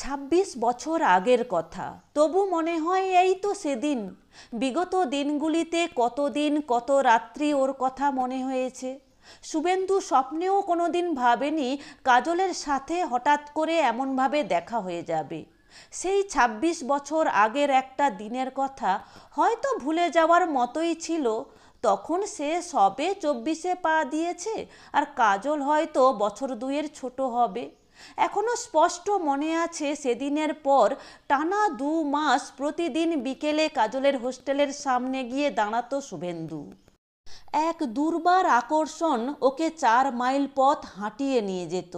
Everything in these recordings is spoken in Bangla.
ছাব্বিশ বছর আগের কথা। তবু মনে হয় এই তো সেদিন। বিগত দিনগুলিতে কতদিন, কত রাত্রি ওর কথা মনে হয়েছে। শুভেন্দু স্বপ্নেও কোনোদিন ভাবেনি কাজলের সাথে হঠাৎ করে এমনভাবে দেখা হয়ে যাবে। সেই ২৬ বছর আগের একটা দিনের কথা হয়তো ভুলে যাওয়ার মতোই ছিল। তখন সে সবে চব্বিশে পা দিয়েছে আর কাজল হয়তো বছর দুয়ের ছোট হবে। এখনও স্পষ্ট মনে আছে সেদিনের পর টানা দু মাস প্রতিদিন বিকেলে কাজলের হোস্টেলের সামনে গিয়ে দাঁড়াতো শুভেন্দু। এক দুর্বার আকর্ষণ ওকে চার মাইল পথ হাঁটিয়ে নিয়ে যেত।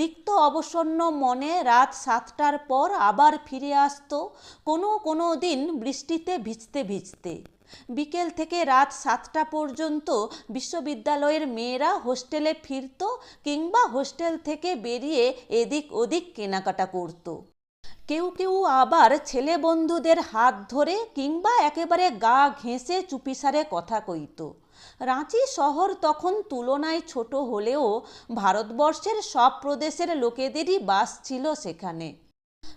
রিক্ত অবসন্ন মনে রাত সাতটার পর আবার ফিরে আসতো কোনো কোনো দিন বৃষ্টিতে ভিজতে ভিজতে। বিকেল থেকে রাত সাতটা পর্যন্ত বিশ্ববিদ্যালয়ের মেয়েরা হোস্টেলে ফিরত কিংবা হোস্টেল থেকে বেরিয়ে এদিক ওদিক কেনাকাটা করতো। কেউ কেউ আবার ছেলে বন্ধুদের হাত ধরে কিংবা একেবারে গা ঘেঁষে চুপিসারে কথা কইত। রাঁচি শহর তখন তুলনায় ছোট হলেও ভারতবর্ষের সব প্রদেশের লোকেদেরই বাস ছিল সেখানে।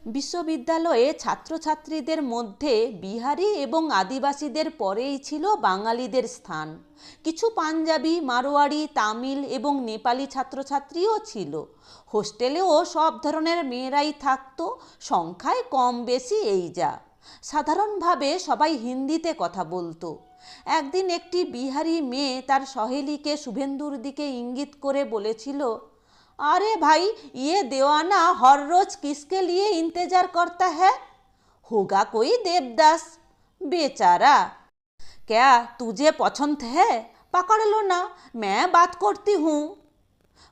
বিশ্ববিদ্যালয়ে ছাত্রছাত্রীদের মধ্যে বিহারি এবং আদিবাসীদের পরেই ছিল বাঙালিদের স্থান। কিছু পাঞ্জাবি, মারোয়াড়ি, তামিল এবং নেপালি ছাত্রছাত্রীও ছিল। হোস্টেলেও সব ধরনের মেয়েরাই থাকতো, সংখ্যায় কম বেশি এই যা। সাধারণভাবে সবাই হিন্দিতে কথা বলতো। একদিন একটি বিহারি মেয়ে তার সহেলিকে শুভেন্দুর দিকে ইঙ্গিত করে বলেছিল अरे भाई ये दीवाना हर रोज किसके लिए इंतजार करता है होगा कोई देवदास बेचारा क्या तुझे पसंद है पकड़ लो ना मैं बात करती हूँ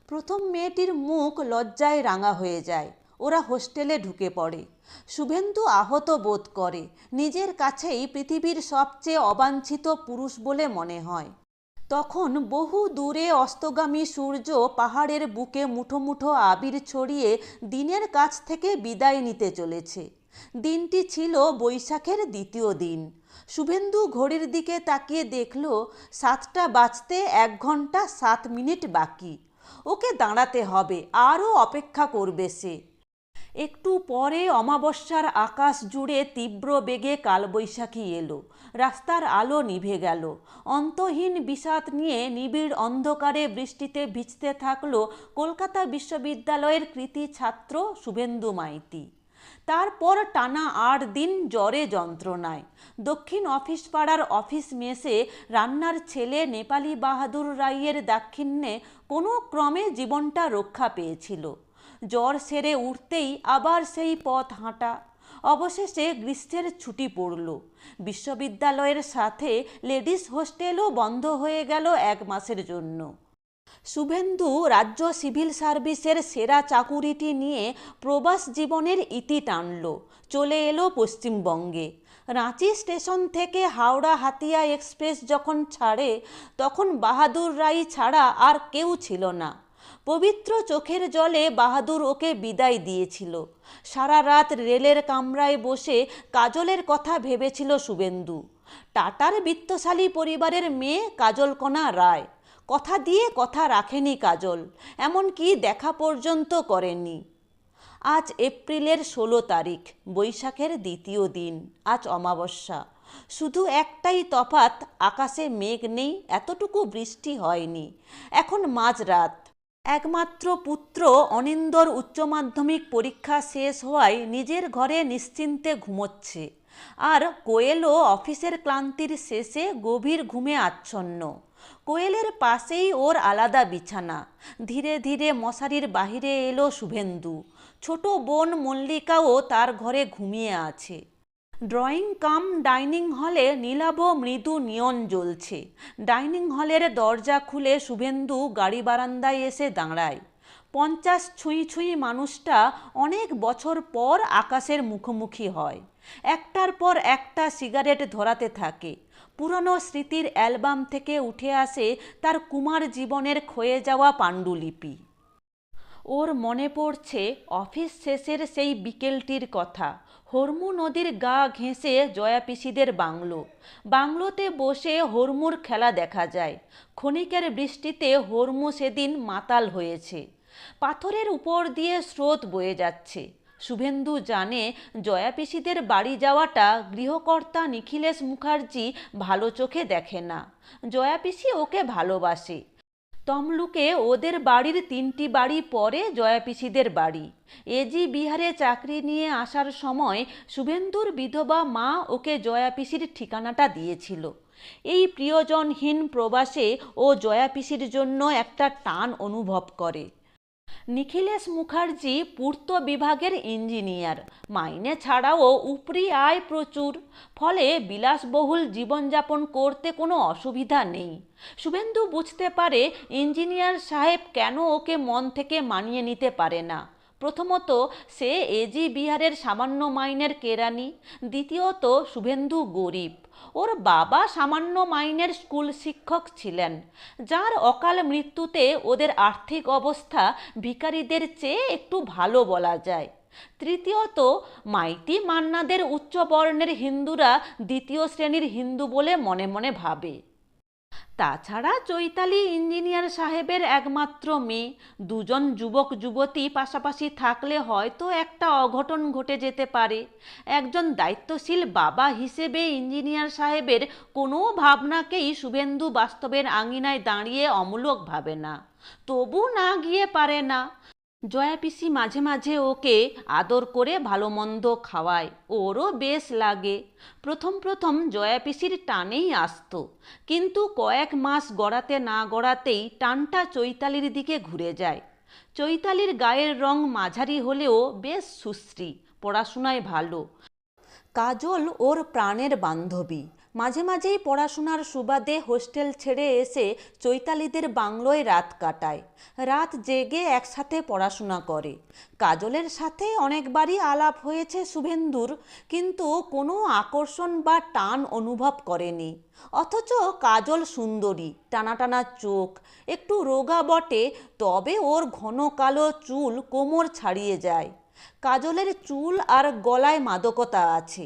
প্রথম মেয়েটির মুখ লজ্জায় রাঙা হয়ে যায় ওরা হোস্টেলে ঢুকে পড়ে শুভেন্দু আহত বোধ করে নিজের কাছেই পৃথিবীর সবচেয়ে অবাঞ্ছিত পুরুষ বলে মনে হয় তখন বহু দূরে অস্তগামী সূর্য পাহাড়ের বুকে মুঠো মুঠো আবির ছড়িয়ে দিনের কাছ থেকে বিদায় নিতে চলেছে। দিনটি ছিল বৈশাখের দ্বিতীয় দিন। শুভেন্দু ঘড়ির দিকে তাকিয়ে দেখল, সাতটা বাজতে এক ঘণ্টা সাত মিনিট বাকি। ওকে দাঁড়াতে হবে, আরও অপেক্ষা করবে সে। একটু পরে অমাবস্যার আকাশ জুড়ে তীব্র বেগে কালবৈশাখী এলো। রাস্তার আলো নিভে গেল। অন্তহীন বিষাদ নিয়ে নিবিড় অন্ধকারে বৃষ্টিতে ভিজতে থাকল কলকাতা বিশ্ববিদ্যালয়ের কৃতি ছাত্র শুভেন্দু মাইতি। তারপর টানা আট দিন জ্বরে যন্ত্রণায়। দক্ষিণ অফিস পাড়ার অফিস মেসে রান্নার ছেলে নেপালি বাহাদুর রাইয়ের দাক্ষিণ্যে কোনো ক্রমে জীবনটা রক্ষা পেয়েছিল। জ্বর সেরে উঠতেই আবার সেই পথ হাঁটা। অবশেষে গ্রীষ্মের ছুটি পড়ল। বিশ্ববিদ্যালয়ের সাথে লেডিস হোস্টেলও বন্ধ হয়ে গেল এক মাসের জন্য। শুভেন্দু রাজ্য সিভিল সার্ভিসের সেরা চাকুরিটি নিয়ে প্রবাস জীবনের ইতি টানল। চলে এলো পশ্চিমবঙ্গে। রাঁচি স্টেশন থেকে হাওড়া হাতিয়া এক্সপ্রেস যখন ছাড়ে, তখন বাহাদুর রাই ছাড়া আর কেউ ছিল না। পবিত্র চোখের জলে বাহাদুর ওকে বিদায় দিয়েছিল। সারা রাত রেলের কামরায় বসে কাজলের কথা ভেবেছিল শুভেন্দু। টাটার বিত্তশালী পরিবারের মেয়ে কাজলকণা রায়। কথা দিয়ে কথা রাখেনি কাজল, এমনকি দেখা পর্যন্ত করেনি। আজ এপ্রিলের ষোলো তারিখ, বৈশাখের দ্বিতীয় দিন, আজ অমাবস্যা। শুধু একটাই তফাত আকাশে মেঘ নেই, এতটুকু বৃষ্টি হয়নি। এখন মাঝরাত একমাত্র পুত্র অনিন্দর উচ্চ মাধ্যমিক পরীক্ষা শেষ হওয়ায় নিজের ঘরে নিশ্চিন্তে ঘুমোচ্ছে। আর কোয়েলও অফিসের ক্লান্তির শেষে গভীর ঘুমে আচ্ছন্ন। কোয়েলের পাশেই ওর আলাদা বিছানা। ধীরে ধীরে মশারির বাহিরে এলো শুভেন্দু। ছোট বোন মল্লিকাও তার ঘরে ঘুমিয়ে আছে। ড্রয়িং কাম ডাইনিং হলে নীলাভ মৃদু নিয়ন জ্বলছে। ডাইনিং হলের দরজা খুলে শুভেন্দু গাড়ি বারান্দায় এসে দাঁড়ায়। পঞ্চাশ ছুঁই ছুঁই মানুষটা অনেক বছর পর আকাশের মুখোমুখি হয়। একটার পর একটা সিগারেট ধরাতে থাকে। পুরনো স্মৃতির অ্যালবাম থেকে উঠে আসে তার কুমার জীবনের ক্ষয়ে যাওয়া পাণ্ডুলিপি। ওর মনে পড়ছে অফিস শেষের সেই বিকেলটির কথা। হরমু নদীর গা ঘেঁষে জয়া পিসিদের বাংলো। বাংলোতে বসে হরমুর খেলা দেখা যায়। ক্ষণিকের বৃষ্টিতে হরমু সেদিন মাতাল হয়েছে। পাথরের উপর দিয়ে স্রোত বয়ে যাচ্ছে। শুভেন্দু জানে জয়াপিসিদের বাড়ি যাওয়াটা গৃহকর্তা নিখিলেশ মুখার্জি ভালো চোখে দেখে না। জয়া পিসি ওকে ভালোবাসে। তমলুকে ওদের বাড়ির তিনটি বাড়ি পরে জয়াপিসিদের বাড়ি। এজি বিহারে চাকরি নিয়ে আসার সময় শুভেন্দুর বিধবা মা ওকে জয়াপিসির ঠিকানাটা দিয়েছিল। এই প্রিয়জনহীন প্রবাসে ও জয়াপিসির জন্য একটা টান অনুভব করে। নিখিলেশ মুখার্জি পূর্ত বিভাগের ইঞ্জিনিয়ার। মাইনে ছাড়াও উপরি আয় প্রচুর, ফলে বিলাসবহুল জীবনযাপন করতে কোনো অসুবিধা নেই। শুভেন্দু বুঝতে পারে ইঞ্জিনিয়ার সাহেব কেন ওকে মন থেকে মানিয়ে নিতে পারে না। প্রথমত, সে এজি বিহারের সামান্য মাইনের কেরানি, দ্বিতীয়ত, শুভেন্দু গরিব। ওর বাবা সামান্য মাইনের স্কুল শিক্ষক ছিলেন, যার অকাল মৃত্যুতে ওদের আর্থিক অবস্থা ভিকারীদের চেয়ে একটু ভালো বলা যায়। তৃতীয়ত, মাইতি মান্নাদের উচ্চবর্ণের হিন্দুরা দ্বিতীয় শ্রেণির হিন্দু বলে মনে মনে ভাবে। তাছাড়া চৈতালি ইঞ্জিনিয়ার সাহেবের একমাত্র মেয়ে। দুজন যুবক, যুবতী পাশাপাশি থাকলে হয়তো একটা অঘটন ঘটে যেতে পারে। একজন দায়িত্বশীল বাবা হিসেবে ইঞ্জিনিয়ার সাহেবের কোনো ভাবনাকেই শুভেন্দু বাস্তবের আঙিনায় দাঁড়িয়ে অমূলক ভাবে না। তবু না গিয়ে পারে না। জয়া পিসি মাঝে মাঝে ওকে আদর করে ভালো মন্দ খাওয়ায়। ওরও বেশ লাগে। প্রথম প্রথম জয়া পিসির টানেই আসতো। কিন্তু কয়েক মাস গড়াতে না গড়াতেই টানটা চৈতালির দিকে ঘুরে যায়। চৈতালির গায়ের রং মাঝারি হলেও বেশ সুশ্রী, পড়াশোনায় ভালো। কাজল ওর প্রাণের বান্ধবী। মাঝে মাঝেই পড়াশোনার সুবাদে হোস্টেল ছেড়ে এসে চৈতালিদের বাংলোয় রাত কাটায়। রাত জেগে একসাথে পড়াশোনা করে। কাজলের সাথে অনেকবারই আলাপ হয়েছে শুভেন্দুর, কিন্তু কোনো আকর্ষণ বা টান অনুভব করেনি। অথচ কাজল সুন্দরী টানা টানা চোখ, একটু রোগা বটে, তবে ওর ঘন কালো চুল কোমর ছাড়িয়ে যায়। কাজলের চুল আর গলায় মাদকতা আছে।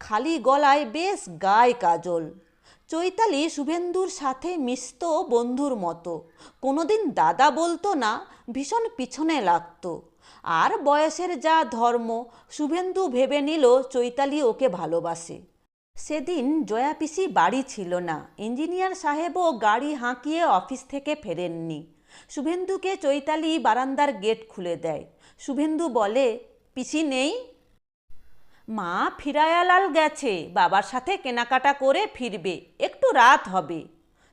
খালি গলায় বেশ গায় কাজল। চৈতালি শুভেন্দুর সাথে মিশত বন্ধুর মতো। কোনোদিন দাদা বলতো না, ভীষণ পিছনে লাগতো। আর বয়সের যা ধর্ম, শুভেন্দু ভেবে নিল চৈতালি ওকে ভালোবাসে। সেদিন জয়া পিসি বাড়ি ছিল না। ইঞ্জিনিয়ার সাহেবও গাড়ি হাঁকিয়ে অফিস থেকে ফেরেননি। শুভেন্দুকে চৈতালি বারান্দার গেট খুলে দেয়। শুভেন্দু বলে, পিসি নেই? মা ফিরায়ালাল গেছে, বাবার সাথে কেনাকাটা করে ফিরবে, একটু রাত হবে।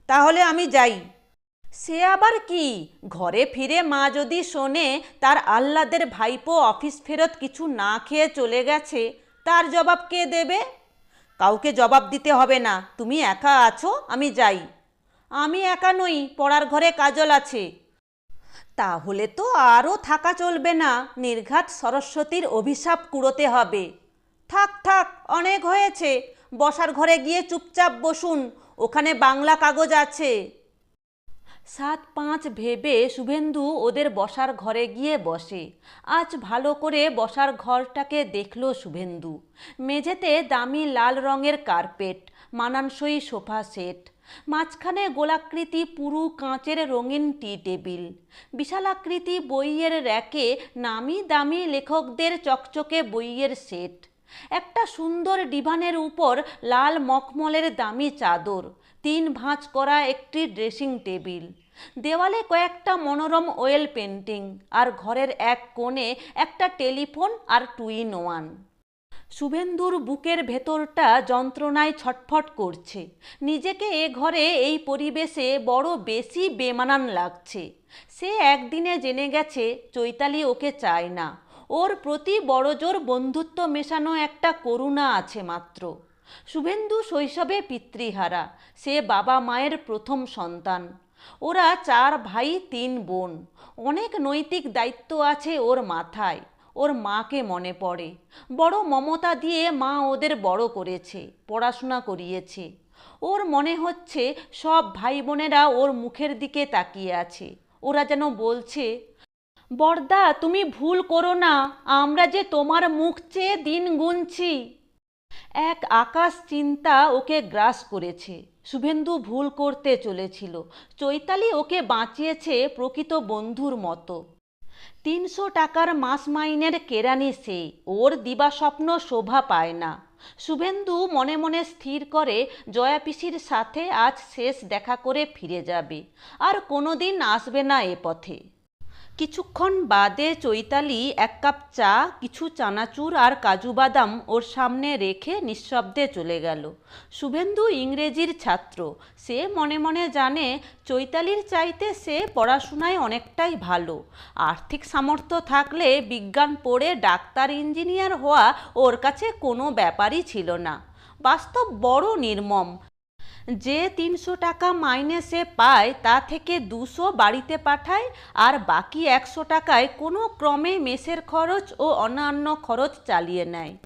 তাহলে আমি যাই। সে আবার কি? ঘরে ফিরে মা যদি শোনে তার আহ্লাদের ভাইপো অফিস ফেরত কিছু না খেয়ে চলে গেছে, তার জবাব কে দেবে? কাউকে জবাব দিতে হবে না, তুমি একা আছো, আমি যাই। আমি একা নই, পড়ার ঘরে কাজল আছে। তাহলে তো আরও থাকা চলবে না, নির্ঘাত সরস্বতীর অভিশাপ কুড়োতে হবে। থাক থাক, অনেক হয়েছে। বসার ঘরে গিয়ে চুপচাপ বসুন, ওখানে বাংলা কাগজ আছে। সাত পাঁচ ভেবে শুভেন্দু ওদের বসার ঘরে গিয়ে বসে। আজ ভালো করে বসার ঘরটাকে দেখল শুভেন্দু। মেঝেতে দামি লাল রঙের কার্পেট, মানানসই সোফা সেট, মাঝখানে গোলাকৃতি পুরু কাঁচের রঙিন টি টেবিল, বিশালাকৃতি বইয়ের র্যাকে নামি দামি লেখকদের চকচকে বইয়ের সেট একটা সুন্দর ডিভানের উপর লাল মখমলের দামি চাদর, তিন ভাঁজ করা একটি ড্রেসিং টেবিল, দেওয়ালে কয়েকটা মনোরম ওয়েল পেন্টিং আর ঘরের এক কোণে একটা টেলিফোন আর টুইন ওয়ান। শুভেন্দুর বুকের ভেতরটা যন্ত্রণায় ছটফট করছে। নিজেকে এ ঘরে, এই পরিবেশে বড় বেশি বেমানান লাগছে। সে একদিনে জেনে গেছে, চৈতালি ওকে চায় না। ওর প্রতি বড়জোর বন্ধুত্ব মেশানো একটা করুণা আছে মাত্র। শুভেন্দু শৈশবে পিতৃহারা, সে বাবা মায়ের প্রথম সন্তান। ওরা চার ভাই, তিন বোন। অনেক নৈতিক দায়িত্ব আছে ওর মাথায়, ওর মাকে মনে পড়ে। বড় মমতা দিয়ে মা ওদের বড় করেছে, পড়াশোনা করিয়েছে। ওর মনে হচ্ছে সব ভাই বোনেরা ওর মুখের দিকে তাকিয়ে আছে। ওরা যেন বলছে বর্দা তুমি ভুল করো না। আমরা যে তোমার মুখ চেয়ে দিন গুনছি। এক আকাশ চিন্তা ওকে গ্রাস করেছে। শুভেন্দু ভুল করতে চলেছিল। চৈতালি ওকে বাঁচিয়েছে প্রকৃত বন্ধুর মতো। তিনশো টাকার মাস মাইনের কেরানি সে ওর দিবা স্বপ্ন শোভা পায় না। শুভেন্দু মনে মনে স্থির করে, জয়া পিসির সাথে আজ শেষ দেখা করে ফিরে যাবে। আর কোনোদিন আসবে না এ পথে। কিছুক্ষণ বাদে চৈতালি এক কাপ চা, কিছু চানাচুর আর কাজু বাদাম ওর সামনে রেখে নিঃশব্দে চলে গেল। শুভেন্দু ইংরেজির ছাত্র। সে মনে মনে জানে চৈতালির চাইতে সে পড়াশোনায় অনেকটাই ভালো। আর্থিক সামর্থ্য থাকলে বিজ্ঞান পড়ে ডাক্তার ইঞ্জিনিয়ার হওয়া ওর কাছে কোনো ব্যাপারই ছিল না। বাস্তব বড় নির্মম। যে তিনশো টাকা মাইনে সে পায়, তা থেকে দুশো বাড়িতে পাঠায়, আর বাকি একশো টাকায় কোনো ক্রমে মেসের খরচ ও অন্যান্য খরচ চালিয়ে নেয়।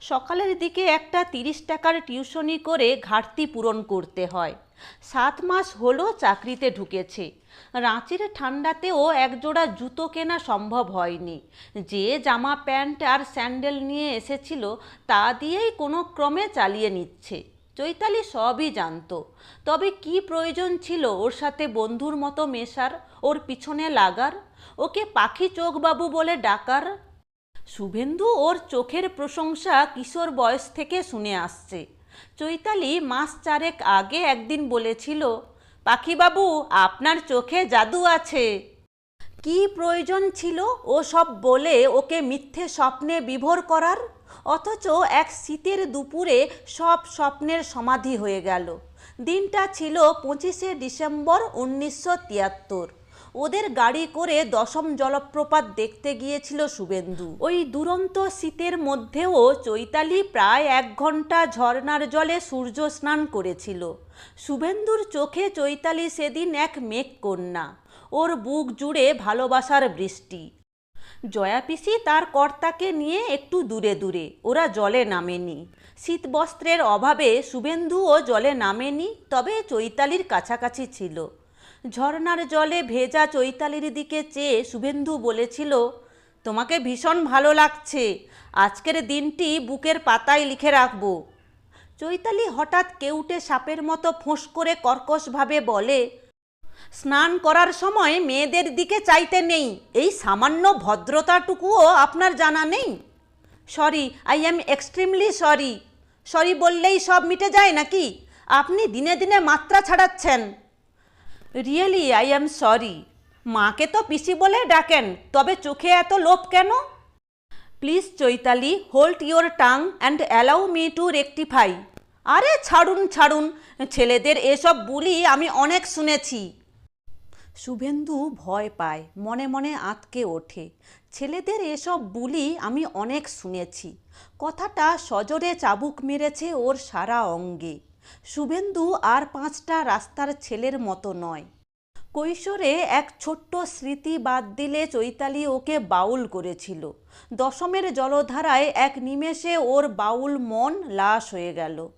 সকালের দিকে একটা তিরিশ টাকার টিউশনি করে ঘাটতি পূরণ করতে হয়। সাত মাস হলো চাকরিতে ঢুকেছে। রাঁচির ঠান্ডাতেও একজোড়া জুতো কেনা সম্ভব হয়নি। যে জামা, প্যান্ট আর স্যান্ডেল নিয়ে এসেছিল, তা দিয়েই কোনো ক্রমে চালিয়ে নিচ্ছে। চৈতালি সবই জানতো। তবে কি প্রয়োজন ছিল ওর সাথে বন্ধুর মতো মেশার, ওর পিছনে লাগার? ওকে পাখি চোখ বাবু বলে ডাকার? শুভেন্দু ওর চোখের প্রশংসা কিশোর বয়স থেকে শুনে আসছে। চৈতালি মাস চারেক আগে একদিন বলেছিল, পাখিবাবু, আপনার চোখে জাদু আছে। কি প্রয়োজন ছিল ও সব বলে ওকে মিথ্যে স্বপ্নে বিভোর করার? অথচ এক শীতের দুপুরে সব স্বপ্নের সমাধি হয়ে গেল। দিনটা ছিল পঁচিশে ডিসেম্বর উনিশশো তিয়াত্তর। ওদের গাড়ি করে দশম জলপ্রপাত দেখতে গিয়েছিল শুভেন্দু। ওই দুরন্ত শীতের মধ্যেও চৈতালি প্রায় এক ঘণ্টা ঝর্ণার জলে সূর্য স্নান করেছিল। শুভেন্দুর চোখে চৈতালি সেদিন এক মেঘ কন্যা ওর বুক জুড়ে ভালোবাসার বৃষ্টি। জয়া পিসি তার কর্তাকে নিয়ে একটু দূরে দূরে। ওরা জলে নামেনি। শীতবস্ত্রের অভাবে শুভেন্দুও জলে নামেনি, তবে চৈতালির কাছাকাছি ছিল। ঝর্নার জলে ভেজা চৈতালির দিকে চেয়ে শুভেন্দু বলেছিল, তোমাকে ভীষণ ভালো লাগছে। আজকের দিনটি বুকের পাতায় লিখে রাখব। চৈতালি হঠাৎ কেউটে সাপের মতো ফোঁস করে কর্কশভাবে বলে স্নান করার সময় মেয়েদের দিকে চাইতে নেই। এই সামান্য ভদ্রতাটুকুও আপনার জানা নেই? Sorry I am extremely sorry sorry বললেই সব মিটে যায় নাকি? আপনি দিনে দিনে মাত্রা ছাড়াচ্ছেন। রিয়েলি আই অ্যাম সরি মাকে তো পিসি বলে ডাকেন, তবে চোখে এত লোভ কেন? Please Chaitali hold your tongue and allow me to rectify আরে ছাড়ুন ছাড়ুন, ছেলেদের এসব বুলি আমি অনেক শুনেছি। শুভেন্দু ভয় পায়, মনে মনে আঁতকে ওঠে। ছেলেদের এসব বুলি আমি অনেক শুনেছি। কথাটা সজোরে চাবুক মেরেছে ওর সারা অঙ্গে। শুভেন্দু আর পাঁচটা রাস্তার ছেলের মতো নয়। কৈশোরে এক ছোট্ট স্মৃতি বাদ দিলে চৈতালি ওকে বাউল করেছিল। দশমের জলধারায় এক নিমেষে ওর বাউল মন লাশ হয়ে গেল।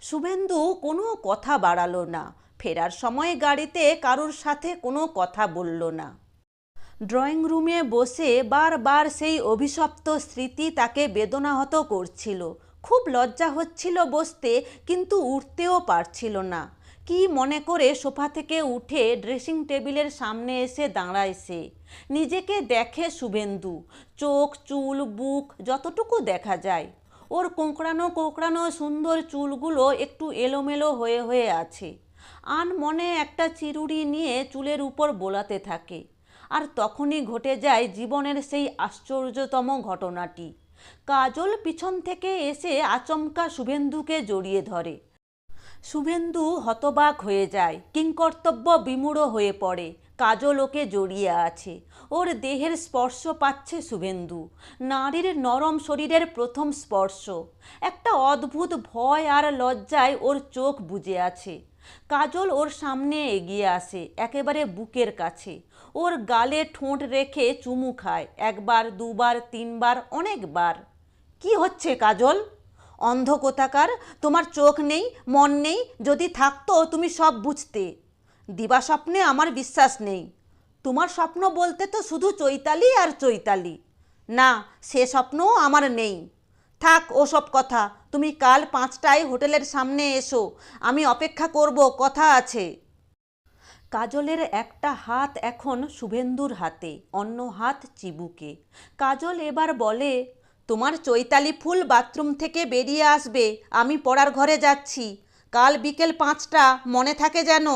শুভেন্দু কোনো কথা বাড়ালো না। ফেরার সময় গাড়িতে কারুর সাথে কোনো কথা বলল না। ড্রয়িং রুমে বসে বারবার সেই অভিশপ্ত স্মৃতি তাকে বেদনাহত করছিল। খুব লজ্জা হচ্ছিল বসতে, কিন্তু উঠতেও পারছিল না। কি মনে করে সোফা থেকে উঠে ড্রেসিং টেবিলের সামনে এসে দাঁড়ায় সে নিজেকে দেখে শুভেন্দু, চোখ, চুল, বুক যতটুকু দেখা যায়। ওর কোঁকড়ানো কোঁকড়ানো সুন্দর চুলগুলো একটু এলোমেলো হয়ে হয়ে আছে। আন মনে একটা চিরুড়ি নিয়ে চুলের উপর বোলাতে থাকে। আর তখনই ঘটে যায় জীবনের সেই আশ্চর্যতম ঘটনাটি। কাজল পিছন থেকে এসে আচমকা শুভেন্দুকে জড়িয়ে ধরে। শুভেন্দু হতবাক হয়ে যায়, কিংকর্তব্য বিমূঢ় হয়ে পড়ে, কাজল ওকে জড়িয়ে আছে। ওর দেহের স্পর্শ পাচ্ছে শুভেন্দু। নারীর নরম শরীরের প্রথম স্পর্শ। একটা অদ্ভুত ভয় আর লজ্জায় ওর চোখ বুজে আছে। কাজল ওর সামনে এগিয়ে আসে, একেবারে বুকের কাছে। ওর গালে ঠোঁট রেখে চুমু খায়, একবার, দুবার, তিনবার, অনেকবার। কি হচ্ছে কাজল? অন্ধ কোথাকার? তোমার চোখ নেই, মন নেই, যদি থাকতো তুমি সব বুঝতে। দিবা স্বপ্নে আমার বিশ্বাস নেই। তোমার স্বপ্ন বলতে তো শুধু চৈতালি আর চৈতালি। না, সে স্বপ্নও আমার নেই। থাক, ওসব কথা তুমি কাল পাঁচটায় হোটেলের সামনে এসো। আমি অপেক্ষা করব, কথা আছে। কাজলের একটা হাত এখন শুভেন্দুর হাতে, অন্য হাত চিবুকে। কাজল এবার বলে, তোমার চৈতালি ফুল বাথরুম থেকে বেরিয়ে আসবে, আমি পড়ার ঘরে যাচ্ছি। কাল বিকেল পাঁচটা, মনে থাকে যেন?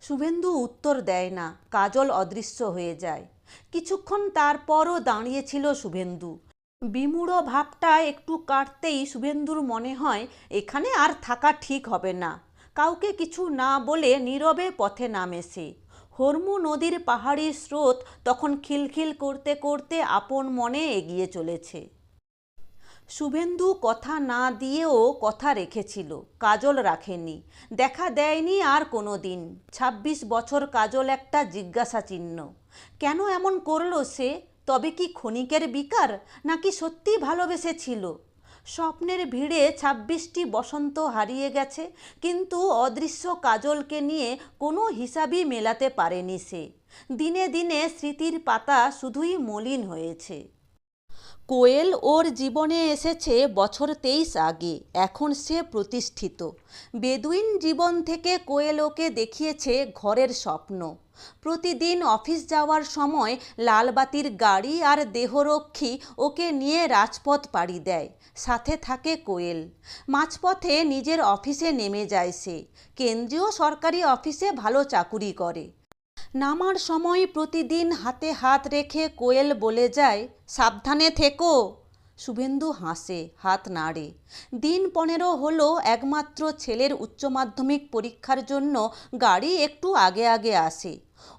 শুভেন্দু উত্তর দেয় না, কাজল অদৃশ্য হয়ে যায়। কিছুক্ষণ তারপরও দাঁড়িয়েছিল শুভেন্দু। বিমূঢ় ভাবটা একটু কাটতেই শুভেন্দুর মনে হয়, এখানে আর থাকা ঠিক হবে না। কাউকে কিছু না বলে নীরবে পথে নামে সে হরমু নদীর পাহাড়ি স্রোত তখন খিলখিল করতে করতে আপন মনে এগিয়ে চলেছে। শুভেন্দু কথা না দিয়েও কথা রেখেছিল, কাজল রাখেনি। দেখা দেয়নি আর কোনো দিন। ছাব্বিশ বছর কাজল একটা জিজ্ঞাসা চিহ্ন কেন এমন করল সে? তবে কি ক্ষণিকের বিকার নাকি সত্যি ভালোবেসেছিল? স্বপ্নের ভিড়ে ছাব্বিশটি বসন্ত হারিয়ে গেছে, কিন্তু অদৃশ্য কাজলকে নিয়ে কোনো হিসাবই মেলাতে পারেনি সে। দিনে দিনে স্মৃতির পাতা শুধুই মলিন হয়েছে। কোয়েল ওর জীবনে এসেছে বছর তেইশ আগে, এখন সে প্রতিষ্ঠিত। বেদুইন জীবন থেকে কোয়েল ওকে দেখিয়েছে ঘরের স্বপ্ন। প্রতিদিন অফিস যাওয়ার সময় লালবাতির গাড়ি আর দেহরক্ষী ওকে নিয়ে রাজপথ পাড়ি দেয়, সাথে থাকে কোয়েল। মাঝপথে নিজের অফিসে নেমে যায় সে। কেন্দ্রীয় সরকারি অফিসে ভালো চাকুরি করে। নামার সময় প্রতিদিন হাতে হাত রেখে কোয়েল বলে যায়, সাবধানে থেকো। শুভেন্দু হাসে, হাত নাড়ে। দিন পনেরো হলো একমাত্র ছেলের উচ্চ মাধ্যমিক পরীক্ষার জন্য গাড়ি একটু আগে আগে আসে।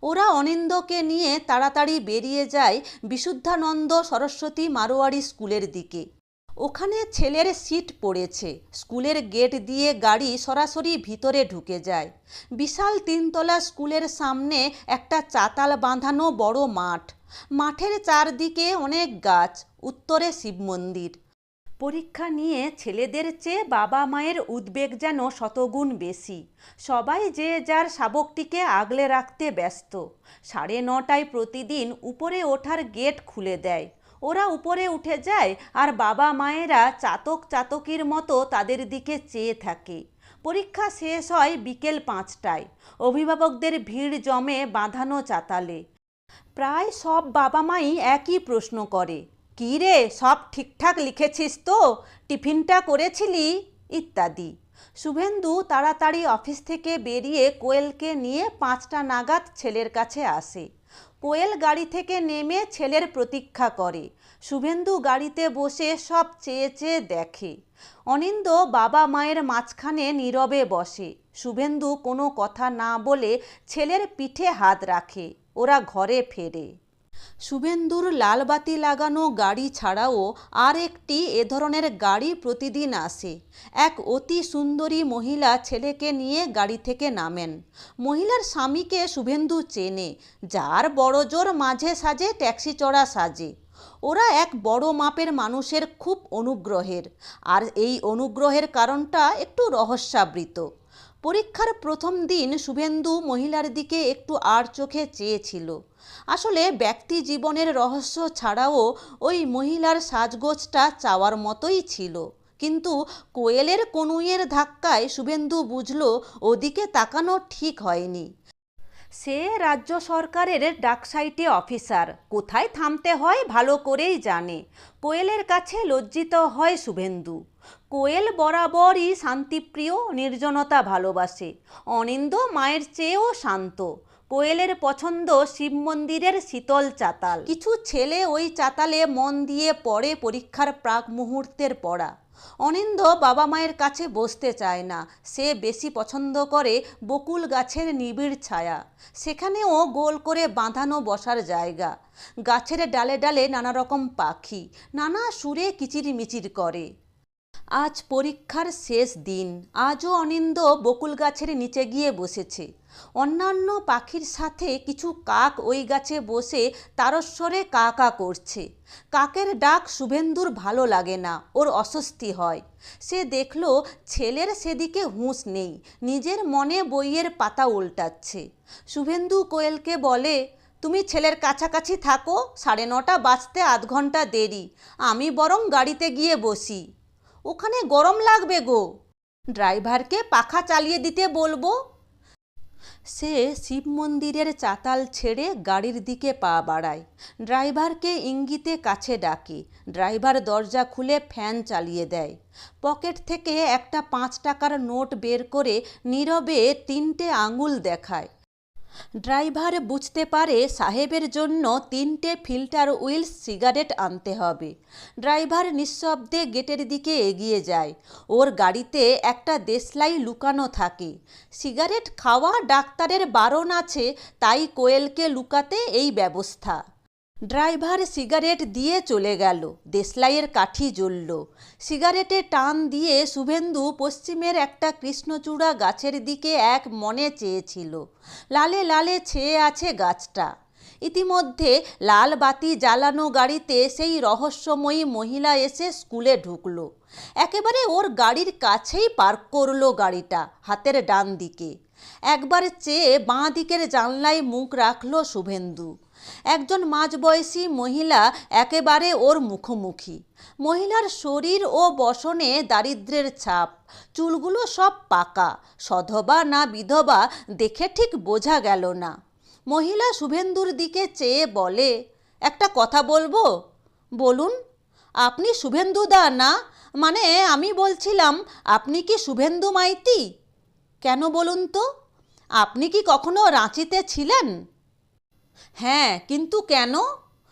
ওরা অনিন্দকে নিয়ে তাড়াতাড়ি বেরিয়ে যায় বিশুদ্ধানন্দ সরস্বতী মারোয়ারি স্কুলের দিকে। ওখানে ছেলের সিট পড়েছে। স্কুলের গেট দিয়ে গাড়ি সরাসরি ভিতরে ঢুকে যায়। বিশাল তিনতলা স্কুলের সামনে একটা চাতাল বাঁধানো বড় মাঠ। মাঠের চারদিকে অনেক গাছ, উত্তরে শিব মন্দির। পরীক্ষা নিয়ে ছেলেদের চেয়ে বাবা মায়ের উদ্বেগ যেন শতগুণ বেশি। সবাই যে যার শাবকটিকে আগলে রাখতে ব্যস্ত। সাড়ে নটায় প্রতিদিন উপরে ওঠার গেট খুলে দেয়। ওরা উপরে উঠে যায় আর বাবা মায়েরা চাতক চাতকির মতো তাদের দিকে চেয়ে থাকে। পরীক্ষা শেষ হয় বিকেল পাঁচটায়। অভিভাবকদের ভিড় জমে বাঁধানো চাতালে। প্রায় সব বাবা মাই একই প্রশ্ন করে, কী রে, সব ঠিকঠাক লিখেছিস তো? টিফিনটা করেছিলি? ইত্যাদি। শুভেন্দু তাড়াতাড়ি অফিস থেকে বেরিয়ে কোয়েলকে নিয়ে পাঁচটা নাগাদ ছেলের কাছে আসে। কোয়েল গাড়ি থেকে নেমে ছেলের প্রতীক্ষা করে। শুভেন্দু গাড়িতে বসে সব চেয়ে চেয়ে দেখে। অনিন্দ বাবা মায়ের মাঝখানে নীরবে বসে। শুভেন্দু কোনো কথা না বলে ছেলের পিঠে হাত রাখে। ওরা ঘরে ফেরে। শুভেন্দুর লালবাতি লাগানো গাড়ি ছাড়াও আর একটি এ ধরনের গাড়ি প্রতিদিন আসে। এক অতি সুন্দরী মহিলা ছেলেকে নিয়ে গাড়ি থেকে নামেন। মহিলার স্বামীকে শুভেন্দু চেনে, যার বড় জোর মাঝে সাজে ট্যাক্সি চড়া সাজে। ওরা এক বড় মাপের মানুষের খুব অনুগ্রহের। আর এই অনুগ্রহের কারণটা একটু রহস্যাবৃত। পরীক্ষার প্রথম দিন শুভেন্দু মহিলার দিকে একটু আর চোখে চেয়েছিল। আসলে ব্যক্তি জীবনের রহস্য ছাড়াও ওই মহিলার সাজগোজটা চাওয়ার মতোই ছিল। কিন্তু কোয়েলের কনুইয়ের ধাক্কায় শুভেন্দু বুঝল, ওদিকে তাকানো ঠিক হয়নি। সে রাজ্য সরকারের ডাকসাইটে অফিসার, কোথায় থামতে হয় ভালো করেই জানে। কোয়েলের কাছে লজ্জিত হয় শুভেন্দু। কোয়েল বরাবরই শান্তিপ্রিয়, নির্জনতা ভালোবাসে। অনিন্দ মায়ের চেয়েও শান্ত। কোয়েলের পছন্দ শিব মন্দিরের শীতল চাতাল। কিছু ছেলে ওই চাতালে মন দিয়ে পড়ে পরীক্ষার প্রাক মুহূর্তের পড়া। অনিন্দ বাবা মায়ের কাছে বসতে চায় না। সে বেশি পছন্দ করে বকুল গাছের নিবিড় ছায়া। সেখানেও গোল করে বাঁধানো বসার জায়গা। গাছের ডালে ডালে নানা রকম পাখি। নানা সুরে কিচিরমিচির করে। আজ পরীক্ষার শেষ দিন। আজও অনিন্দ বকুল গাছের নিচে গিয়ে বসেছে। অন্যান্য পাখির সাথে কিছু কাক ওই গাছে বসে তারস্বরে কা কা করছে। কাকের ডাক শুভেন্দুর ভালো লাগে না, ওর অস্বস্তি হয়। সে দেখল ছেলের সেদিকে হুঁশ নেই, নিজের মনে বইয়ের পাতা উল্টাচ্ছে। শুভেন্দু কোয়েলকে বলে, তুমি ছেলের কাছাকাছি থাকো, সাড়ে নটা বাজতে আধ ঘণ্টা দেরি। আমি বরং গাড়িতে গিয়ে বসি। ওখানে গরম লাগবে গো। ড্রাইভারকে পাখা চালিয়ে দিতে বলব। সে শিব মন্দিরের চাতাল ছেড়ে গাড়ির দিকে পা বাড়ায়। ড্রাইভারকে ইঙ্গিতে কাছে ডাকে। ড্রাইভার দরজা খুলে ফ্যান চালিয়ে দেয়। পকেট থেকে একটা পাঁচ টাকার নোট বের করে নীরবে তিনটে আঙুল দেখায়। ড্রাইভার বুঝতে পারে সাহেবের জন্য তিনটে ফিল্টার উইল সিগারেট আনতে হবে। ড্রাইভার নিঃশব্দে গেটের দিকে এগিয়ে যায়। ওর গাড়িতে একটা দেশলাই লুকানো থাকে। সিগারেট খাওয়া ডাক্তারের বারণ আছে, তাই কোয়েলকে লুকাতে এই ব্যবস্থা। ড্রাইভার সিগারেট দিয়ে চলে গেল। দেশলাইয়ের কাঠি জ্বলল। সিগারেটে টান দিয়ে শুভেন্দু পশ্চিমের একটা কৃষ্ণচূড়া গাছের দিকে এক মনে চেয়েছিল। লালে লালে ছেয়ে আছে গাছটা। ইতিমধ্যে লাল বাতি জ্বালানো গাড়িতে সেই রহস্যময়ী মহিলা এসে স্কুলে ঢুকলো। একেবারে ওর গাড়ির কাছেই পার্ক করল গাড়িটা, হাতের ডান দিকে। একবার চেয়ে বাঁ দিকের জানলায় মুখ রাখল শুভেন্দু। একজন মাঝবয়সী মহিলা একেবারে ওর মুখোমুখি। মহিলার শরীর ও বসনে দারিদ্র্যের ছাপ। চুলগুলো সব পাকা। সধবা না বিধবা দেখে ঠিক বোঝা গেল না। মহিলা শুভেন্দুর দিকে চেয়ে বলে, একটা কথা বলব? বলুন। আপনি শুভেন্দু দা না? মানে আমি বলছিলাম, আপনি কি শুভেন্দু মাইতি? কেন বলুন তো? আপনি কি কখনো রাঁচিতে ছিলেন? হ্যাঁ কিন্তু কেন?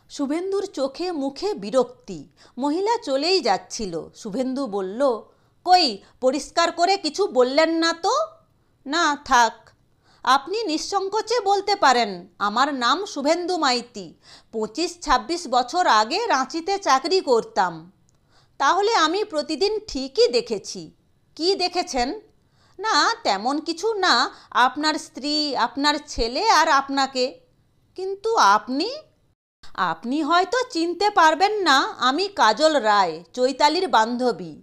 শুভেন্দুর চোখে মুখে বিরক্তি। মহিলা চলেই যাচ্ছিল। শুভেন্দু বলল, কই, পরিষ্কার করে কিছু বললেন না তো? না, থাক। আপনি নিঃসংকোচে বলতে পারেন, আমার নাম শুভেন্দু মাইতি। পঁচিশ ছাব্বিশ বছর আগে রাঁচিতে চাকরি করতাম। তাহলে আমি প্রতিদিন ঠিকই দেখেছি। কি দেখেছেন? না, তেমন কিছু না। আপনার স্ত্রী, আপনার ছেলে আর আপনাকে। কিন্তু আপনি? আপনি হয়তো চিনতে পারবেন না, আমি কাজল রায়, চৈতালির বান্ধবী।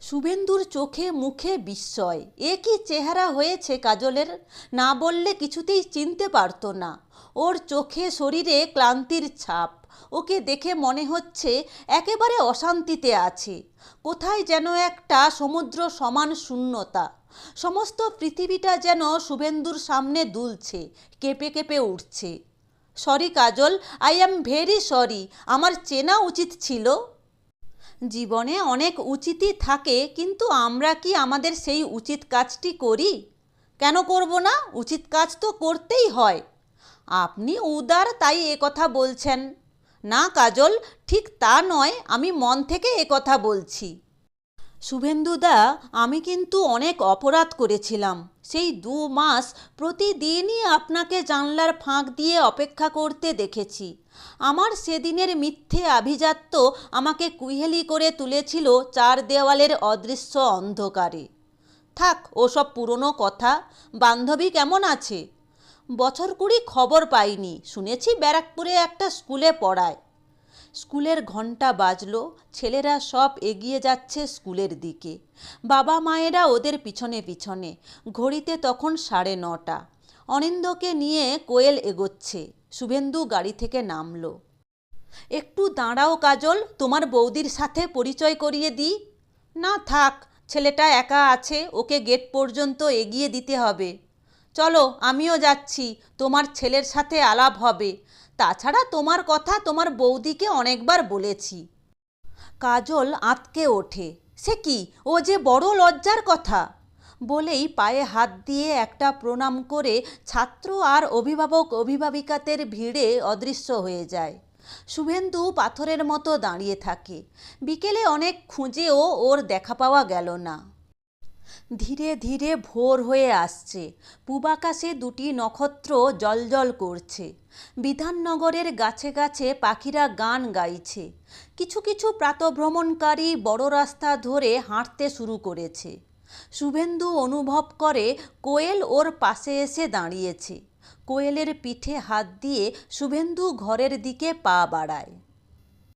শুভেন্দুর চোখে মুখে বিস্ময়। এ কি চেহারা হয়েছে কাজলের? না বললে কিছুতেই চিনতে পারতো না। ওর চোখে শরীরে ক্লান্তির ছাপ। ওকে দেখে মনে হচ্ছে একেবারে অশান্তিতে আছে। কোথায় যেন একটা সমুদ্র সমান শূন্যতা। সমস্ত পৃথিবীটা যেন শুভেন্দুর সামনে দুলছে, কেঁপে কেঁপে উঠছে। Sorry Kajal I am very sorry আমার চেনা উচিত ছিল। জীবনে অনেক উচিতই থাকে, কিন্তু আমরা কি আমাদের সেই উচিত কাজটি করি? কেন করব না? উচিত কাজ তো করতেই হয়। আপনি উদার, তাই এ কথা বলছেন। না কাজল, ঠিক তা নয়, আমি মন থেকে এ কথা বলছি। শুভেন্দুদা আমি কিন্তু অনেক অপরাধ করেছিলাম। সেই দু মাস প্রতিদিনই আপনাকে জানলার ফাঁক দিয়ে অপেক্ষা করতে দেখেছি। আমার সেদিনের মিথ্যে আভিজাত্য আমাকে কুহেলি করে তুলেছিল চার দেওয়ালের অদৃশ্য অন্ধকারে। থাক, ওসব পুরনো কথা। বান্ধবী কেমন আছে? বছর কুড়ি খবর পাইনি। শুনেছি ব্যারাকপুরে একটা স্কুলে পড়ায়। স্কুলের ঘণ্টা বাজলো, ছেলেরা সব এগিয়ে যাচ্ছে স্কুলের দিকে। বাবা মায়েরা ওদের পিছনে পিছনে, ঘড়িতে তখন সাড়ে নটা। অনিন্দকে নিয়ে কোয়েল এগোচ্ছে, শুভেন্দু গাড়ি থেকে নামলো। একটু দাঁড়াও কাজল, তোমার বৌদির সাথে পরিচয় করিয়ে দিই? না থাক, ছেলেটা একা আছে, ওকে গেট পর্যন্ত এগিয়ে দিতে হবে। চলো, আমিও যাচ্ছি, তোমার ছেলের সাথে আলাপ হবে। তাছাড়া তোমার কথা তোমার বৌদিকে অনেকবার বলেছি। কাজল আঁতকে ওঠে। সে কি? ও যে বড় লজ্জার কথা। বলেই পায়ে হাত দিয়ে একটা প্রণাম করে ছাত্র আর অভিভাবক অভিভাবিকাদের ভিড়ে অদৃশ্য হয়ে যায়। শুভেন্দু পাথরের মতো দাঁড়িয়ে থাকে। বিকেলে অনেক খুঁজেও ওর দেখা পাওয়া গেল না। ধীরে ধীরে ভোর হয়ে আসছে। পূবাকাশে দুটি নক্ষত্র জলজল করছে। বিধাননগরের গাছে গাছে পাখিরা গান গাইছে। কিছু কিছু প্রাতভ্রমণকারী বড় রাস্তা ধরে হাঁটতে শুরু করেছে। শুভেন্দু অনুভব করে কোয়েল ওর পাশে এসে দাঁড়িয়েছে। কোয়েলের পিঠে হাত দিয়ে শুভেন্দু ঘরের দিকে পা বাড়ায়।